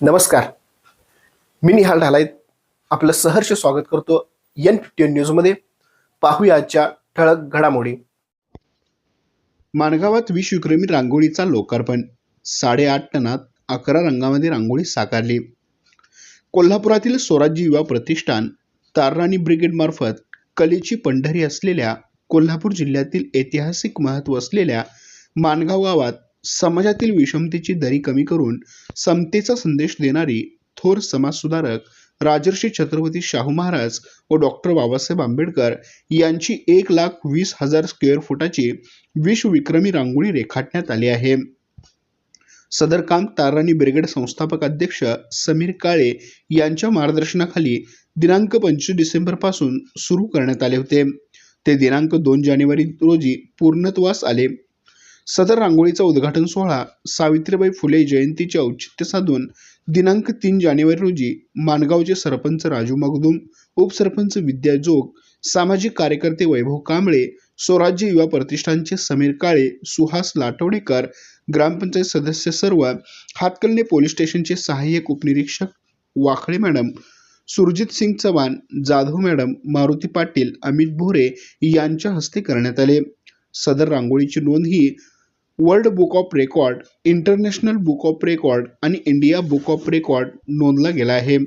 नमस्कार. मी निहाल ढालाईत. आपलं सहर्ष स्वागत करतो एन फिफ्टीन न्यूजमध्ये पाहूया आजच्या ठळक घडामोडी. माणगावात विश्वविक्रमी रांगोळीचा लोकार्पण. साडेआठ टनात अकरा रंगामध्ये रांगोळी साकारली. कोल्हापुरातील स्वराज्य युवा प्रतिष्ठान तारराणी ब्रिगेडमार्फत कलेची पंढरी असलेल्या कोल्हापूर जिल्ह्यातील ऐतिहासिक महत्त्व असलेल्या माणगाव गावात समाजातील विषमतेची दरी कमी करून समतेचा संदेश देणारी थोर समाजसुधारक राजर्षी छत्रपती शाहू महाराज व डॉक्टर बाबासाहेब आंबेडकर यांची एक लाख वीस हजार स्क्वेअर फुटाची विश्वविक्रमी रांगोळी रेखाटण्यात आली आहे. सदर काम ताराणी ब्रिगेड संस्थापक अध्यक्ष समीर काळे यांच्या मार्गदर्शनाखाली दिनांक पंचवीस डिसेंबरपासून सुरू करण्यात आले होते. ते दिनांक दोन जानेवारी रोजी पूर्णत्वास आले. सदर रांगोळीचा उद्घाटन सोहळा सावित्रीबाई फुले जयंतीचे औचित्य साधून दिनांक तीन जानेवारी रोजी माणगावचे सरपंच राजू मगदुम उपसरपंच विद्या जोग सामाजिक कार्यकर्ते वैभव कांबळे स्वराज्य युवा प्रतिष्ठानचे समीर काळे सुहास लाटवडेकर ग्रामपंचायत सदस्य सर्व हातकलने पोलीस स्टेशनचे सहाय्यक उपनिरीक्षक वाखळे मॅडम सुरजित सिंग चव्हाण जाधव मॅडम मारुती पाटील अमित भोरे यांच्या हस्ते करण्यात आले. सदर रांगोळीची नोंद ही world book of record international book of record आणि इंडिया बुक ऑफ रेकॉर्ड नोंदला गेला आहे.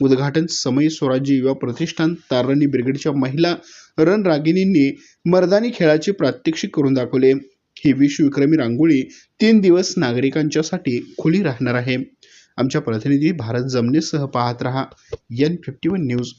उद्घाटन समय स्वराज्य युवा प्रतिष्ठान तारणी ब्रिगेडच्या महिला रणरागिणींनी मर्दानी खेळाचे प्रात्यक्षिक करून दाखवले. ही विश्वविक्रमी रांगोळी तीन दिवस नागरिकांच्यासाठी खुली राहणार आहे. आमच्या प्रतिनिधी भारत जमनेसह पाहत रहा. N fifty one news